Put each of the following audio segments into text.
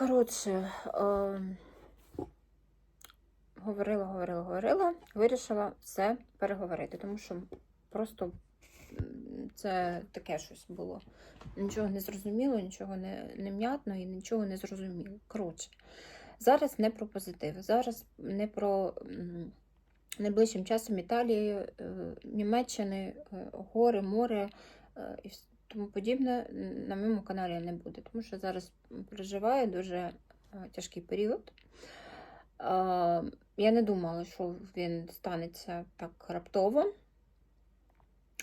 Коротше, е, говорила, говорила, говорила, вирішила все переговорити, тому що просто це таке щось було. Нічого не зрозуміло, нічого не, не м'ятно і нічого не зрозуміло. Коротше, зараз не про позитив, зараз не про найближчим часом Італії, е, Німеччини, е, гори, море е, і вс- тому подібне на моєму каналі не буде, тому що зараз переживаю дуже е, тяжкий період. Я не думала, що він станеться так раптово.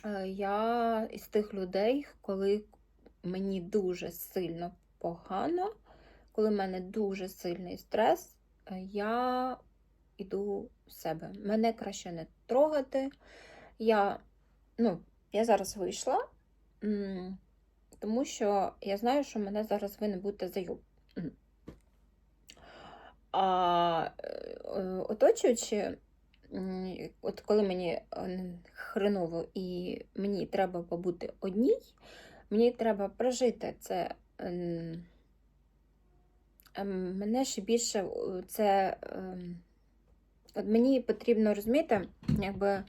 Е, Я із тих людей, коли мені дуже сильно погано, коли в мене дуже сильний стрес, е, я йду в себе. Мене краще не трогати. Я, ну, я зараз вийшла, тому що я знаю, що мене зараз ви не будете заюб. А е, оточуючи, от коли мені е, хреново і мені треба побути одній, мені треба прожити це. ем, ем, Мене ще більше е, це. ем, От мені потрібно розуміти, якби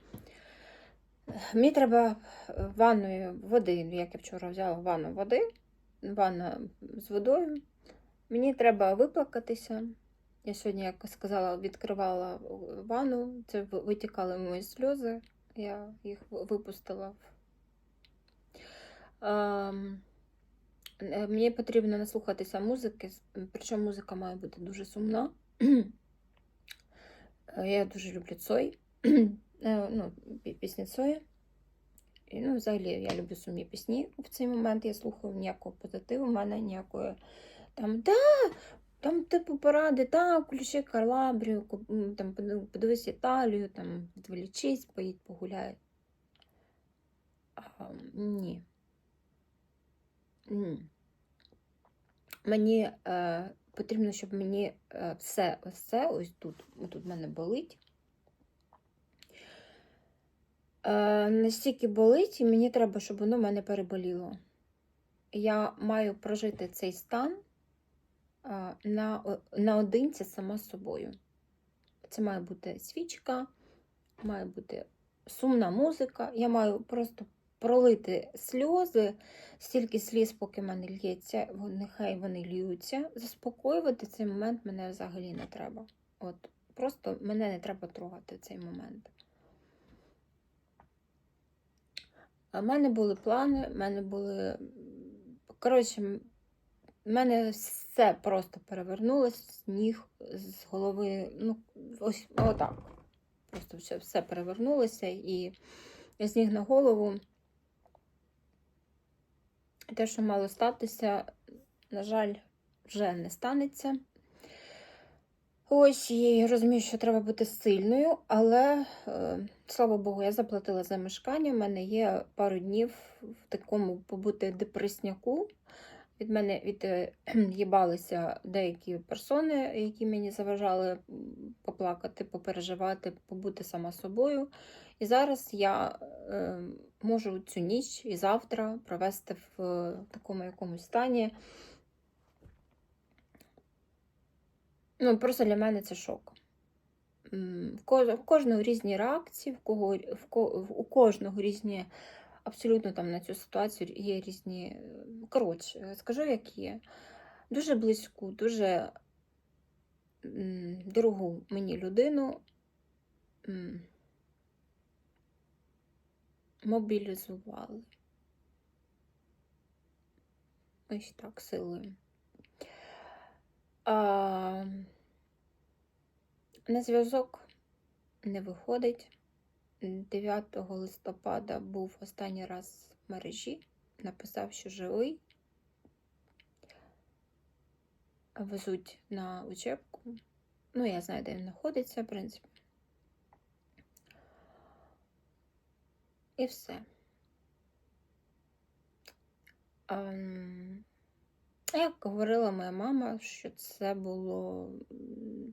мені треба е, ванною води, як я вчора взяла ванну води, ванна з водою. Мені треба виплакатися. Я сьогодні, як сказала, відкривала ванну, це витікали мої сльози, я їх випустила. Ем, е, Мені потрібно наслухатися музики, причому музика має бути дуже сумна. Е, Я дуже люблю Цой, е, ну, пі- пісні Цоя. І, ну, взагалі я люблю сумні пісні. В цей момент я слухаю ніякого позитиву, в мене ніякої там, да, там типу поради, так, включи Калабрію, там подивись Італію, там відволічись, поїдь погуляй. А, ні. Ні. Мені е, потрібно, щоб мені е, все ось це ось тут, тут мене болить. Е, настільки болить, і мені треба, щоб воно в мене переболіло. Я маю прожити цей стан е, на, наодинці сама з собою. Це має бути свічка, має бути сумна музика. Я маю просто пролити сльози, стільки сліз, поки мене лється, нехай вони льються. Заспокоювати цей момент мене взагалі не треба. От Просто мене не треба трогати цей момент. А в мене були плани, в мене були. Коротше, в мене все просто перевернулося ніг, з голови. Ну, ось отак. Просто все, все перевернулося і з ніг на голову. Те, що мало статися, на жаль, вже не станеться. Ось, я розумію, що треба бути сильною, але, е, слава Богу, я заплатила за мешкання. У мене є пару днів в такому побути депресняку. Від мене від'їбалися деякі персони, які мені заважали поплакати, попереживати, побути сама собою. І зараз я е, можу цю ніч і завтра провести в е, такому якомусь стані. Ну, просто для мене це шок. В ко- в кожного різні реакції, в кого, в ко- у кожного різні, абсолютно там на цю ситуацію є різні. е, Коротше, скажу, як є. Дуже близьку, дуже дорогу мені людину мобілізували. Ось так, силою. На зв'язок не виходить. 9 листопада був останній раз в мережі, написав, що живий. Везуть на учебку. Ну, я знаю, де він знаходиться, в принципі. І все. Ем, Як говорила моя мама, що це було,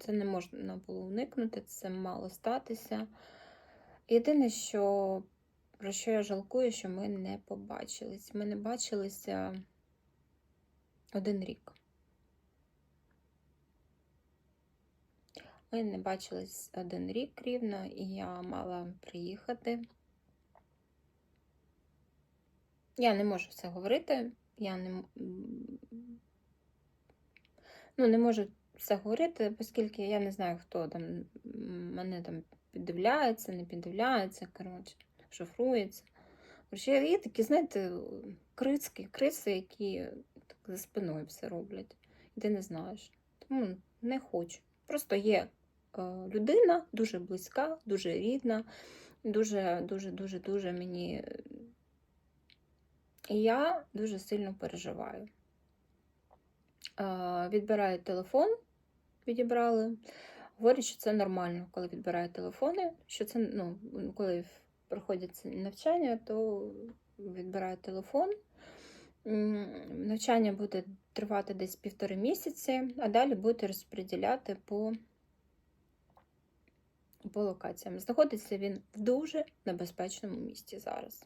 це не можна було уникнути, це мало статися. Єдине, що про що я жалкую, що ми не побачились. Ми не бачилися один рік. Ми не бачились один рік рівно, і я мала приїхати. Я не можу все говорити. Я не, ну, не можу все говорити, оскільки я не знаю, хто там мене там піддивляється, не піддивляється, коротше, шифрується. Коротше, є такі, знаєте, крицькі, криси, які так за спиною все роблять. І ти не знаєш. Тому не хочу. Просто є е, людина дуже близька, дуже рідна, дуже, дуже, дуже, мені. е, І я дуже сильно переживаю. Е, Відбираю телефон, відібрали. Говорять, що це нормально, коли відбирають телефони. Що це, ну, коли проходять навчання, то відбирають телефон. Навчання буде тривати десь півтори місяці, а далі будете розподіляти по, по локаціям. Знаходиться він в дуже небезпечному місці зараз.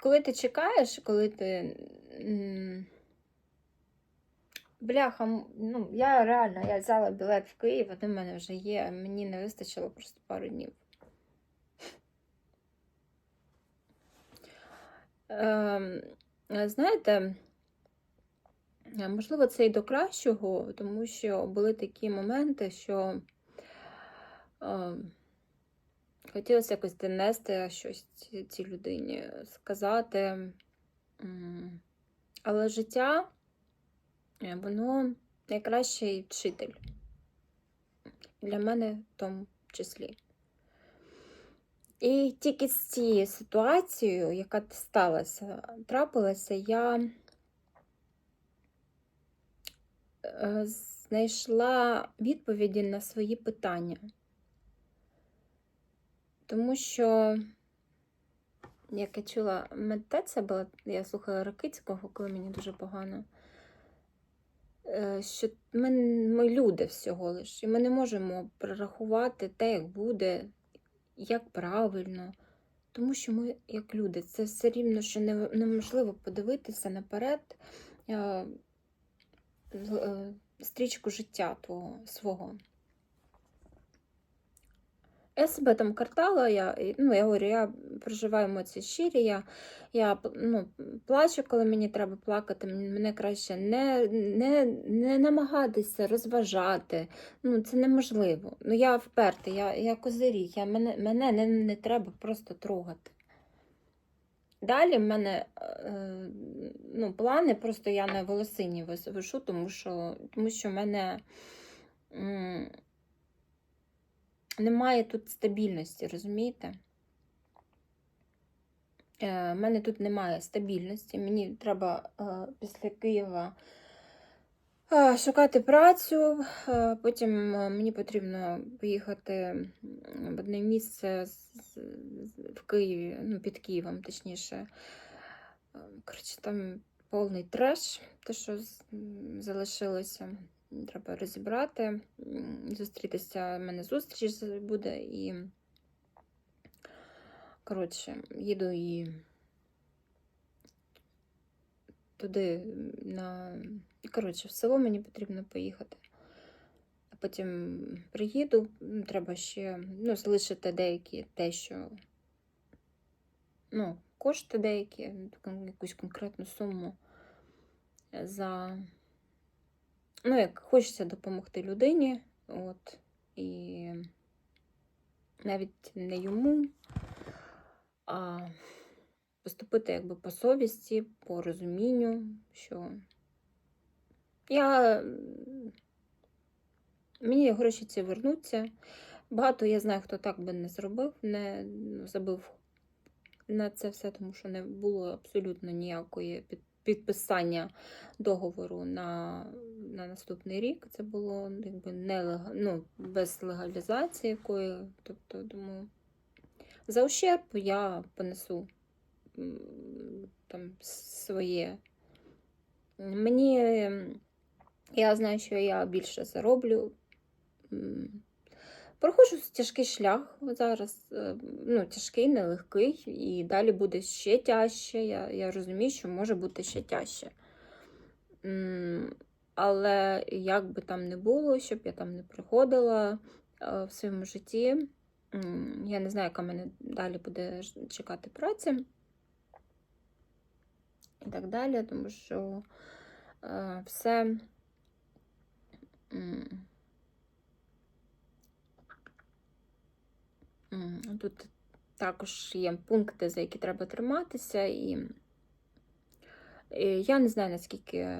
Коли ти чекаєш, коли ти. Бляха, ну, я реально я взяла білет в Київ, один в мене вже є, мені не вистачило просто пару днів. Ем, знаєте, е, можливо, це і до кращого, тому що були такі моменти, що ем, хотілося якось донести щось цій людині, сказати. Але життя, воно найкращий вчитель. Для мене в тому числі. І тільки з цією ситуацією, яка сталася, трапилася, я е, знайшла відповіді на свої питання. Тому що, як я чула, медитація була, я слухала Ракицького, коли мені дуже погано. Е, Що ми, ми люди всього лиш, і ми не можемо прорахувати те, як буде, як правильно. Тому що ми, як люди, це все рівно, що неможливо подивитися наперед е, е, стрічку життя твого свого. Я себе там картала, я, ну, я говорю, я проживаю емоції щирі, я, я ну, плачу, коли мені треба плакати, мене краще не, не, не намагатися розважати. Ну, це неможливо. Ну, я вперта, я, я козиріг, я, мене, мене не, не треба просто трогати. Далі в мене е, ну, плани, просто я на волосині вишу, тому що, тому що в мене немає тут стабільності, розумієте? Е, в мене тут немає стабільності. Мені треба е, після Києва е, шукати працю. Е, потім е, мені потрібно поїхати в одне місце в Києві, ну, під Києвом, точніше. Е, Коротше, там повний треш, те, що залишилося. Треба розібрати, зустрітися. У мене зустріч буде і. Коротше, їду і туди на. Коротше, в село мені потрібно поїхати. А потім приїду, треба ще ну, залишити деякі те, що ну, кошти деякі, якусь конкретну суму за. Ну, як хочеться допомогти людині, от, і навіть не йому, а поступити якби по совісті, по розумінню, що я мені гроші ці вернуться. Багато я знаю, хто так би не зробив, не забив на це все, тому що не було абсолютно ніякої під, підписання договору на, на наступний рік. Це було якби не ну, без легалізації якої. Тобто, тому за ущерб я понесу там своє. Мені я знаю, що я більше зароблю. Проходжу тяжкий шлях зараз. е, Ну, тяжкий, нелегкий, і далі буде ще тяжче. Я, я розумію, що може бути ще тяжче. Але як би там не було, щоб я там не приходила е, в своєму житті, я не знаю, яка мене далі буде чекати праця і так далі, тому що е, все. Тут також є пункти, за які треба триматися, і, я не знаю, наскільки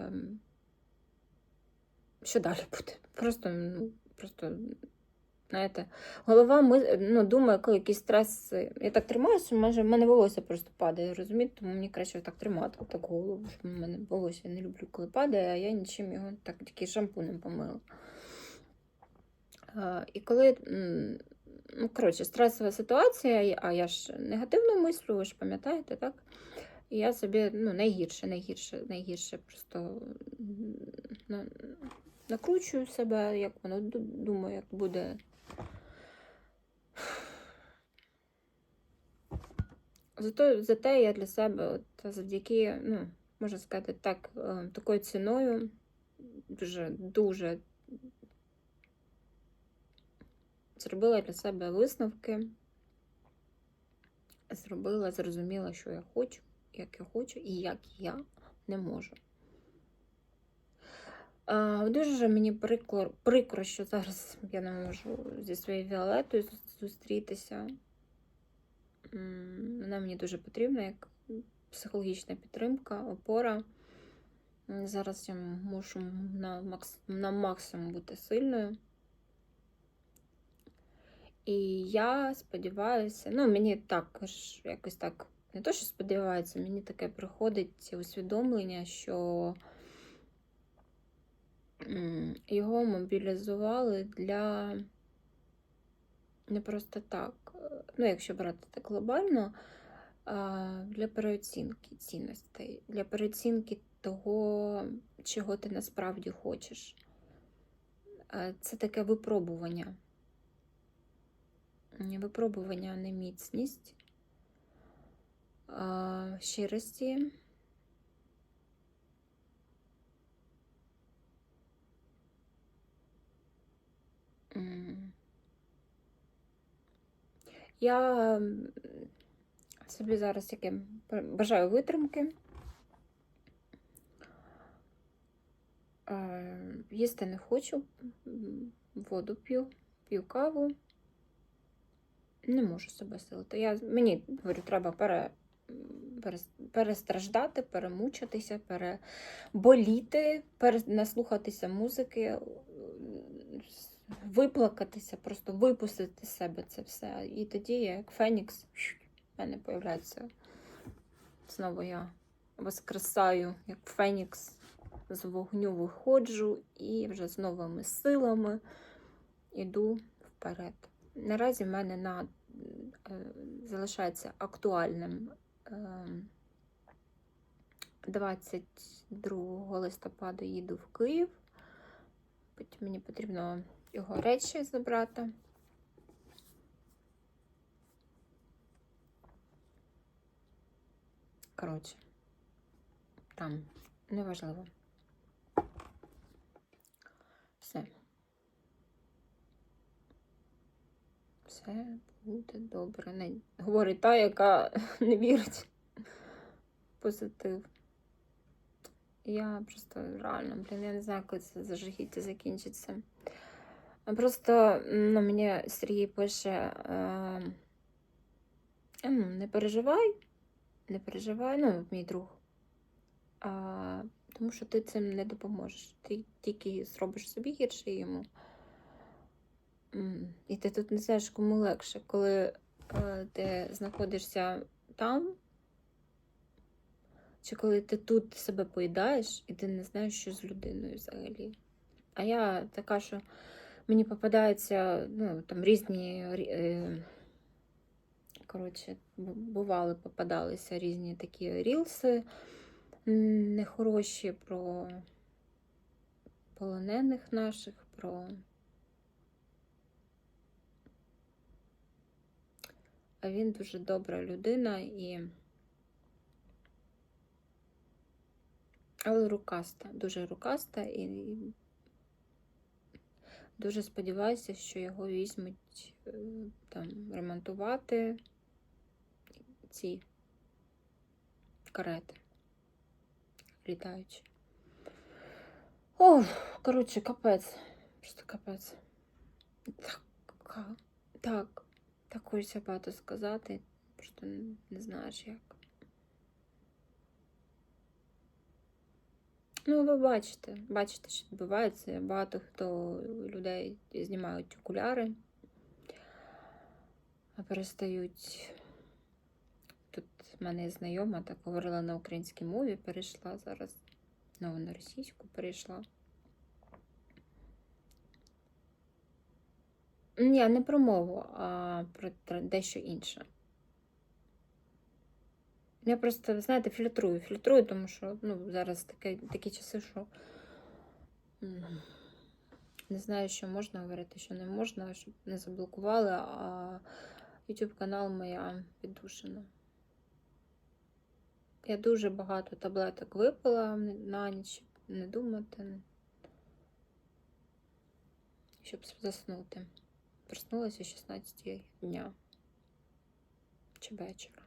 що далі буде. Просто, ну, просто, знаєте, голова ми, ну, думає, коли якийсь стрес. Я так тримаюся, може, в мене волосся просто падає, розумієте? Тому мені краще так тримати, так голову, щоб в мене волосся я не люблю, коли падає, а я нічим його так тільки шампунем помила. І коли, ну, коротше, стресова ситуація, а я ж негативно мислю, ви ж пам'ятаєте, так? І я собі ну, найгірше, найгірше, найгірше просто на- накручую себе, як воно думаю, як буде. Зато, зате я для себе от, завдяки, ну, можна сказати, так, е, такою ціною дуже, дуже зробила для себе висновки, зробила, зрозуміла, що я хочу, як я хочу і як я не можу. Дуже мені прикро, прикро, що зараз я не можу зі своєю Віолетою зустрітися. Вона мені дуже потрібна як психологічна підтримка, опора. Зараз я мушу на, макс... на максимум бути сильною. І я сподіваюся, ну мені також якось так, не то, що сподівається, мені таке приходить усвідомлення, що його мобілізували для не просто так, е, ну, якщо брати так глобально, для переоцінки цінностей, для переоцінки того, чого ти насправді хочеш. Це таке випробування. Випробування на міцність, щирості. Я собі зараз таке бажаю витримки. Їсти не хочу, воду п'ю, п'ю каву. Не можу себе силити. Я, мені говорю, треба пере, перес- перестраждати, перемучитися, переболіти, перенаслухатися музики, виплакатися, просто випустити з себе це все. І тоді я, як Фенікс, в мене появляється. Знову я воскресаю, як Фенікс, з вогню виходжу і вже з новими силами йду вперед. Наразі в мене на, е, залишається актуальним е, 22 листопада їду в Київ. Потім мені потрібно його речі забрати. Коротше, там неважливо. Все. Все буде добре. Говорить та, яка не вірить позитив. Я просто реально, блін, я не знаю, коли це зажигіття закінчиться. Просто ну, мені Сергій пише: е, «Ем, не переживай, не переживай, ну, мій друг. А, тому що ти цим не допоможеш. Ти тільки зробиш собі гірше йому. І ти тут не знаєш, кому легше, коли е, ти знаходишся там, чи коли ти тут себе поїдаєш, і ти не знаєш, що з людиною взагалі. А я така, що мені попадаються ну, там різні. Е, коротше, бували, попадалися різні такі рілси нехороші про полонених наших, про. Він дуже добра людина і Але рукаста, дуже рукаста і дуже сподіваюся, що його візьмуть е, там ремонтувати ці карети літаючі. Ох, коротше, капець. Просто капець. Так, так, так хочеться багато сказати. Просто не- знаєш як. Ну, ви бачите, бачите, що відбувається. Багато хто людей знімають окуляри, а перестають. Тут в мене знайома так говорила на українській мові, перейшла зараз. Ну, на російську перейшла. Ні, не про мову, а про дещо інше. Я просто, знаєте, фільтрую, фільтрую, тому що ну, зараз такі, такі часи, що не знаю, що можна говорити, що не можна, щоб не заблокували, а YouTube канал моя піддушена. Я дуже багато таблеток випила на ніч, не думати, щоб заснути. Проснулася о 16 дня чи вечора.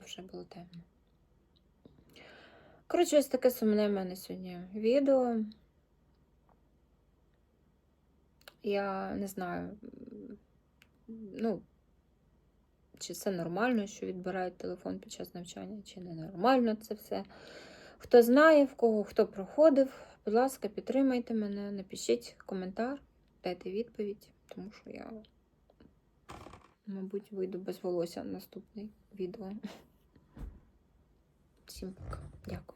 Вже було темно. Коротше, ось таке сумне в мене сьогодні відео. Я не знаю, ну, чи це нормально, що відбирають телефон під час навчання, чи не нормально це все. Хто знає, в кого хто проходив, будь ласка, підтримайте мене, напишіть коментар, дайте відповідь, тому що я, мабуть, вийду без волосся на наступний відео. Всім пока. Дякую.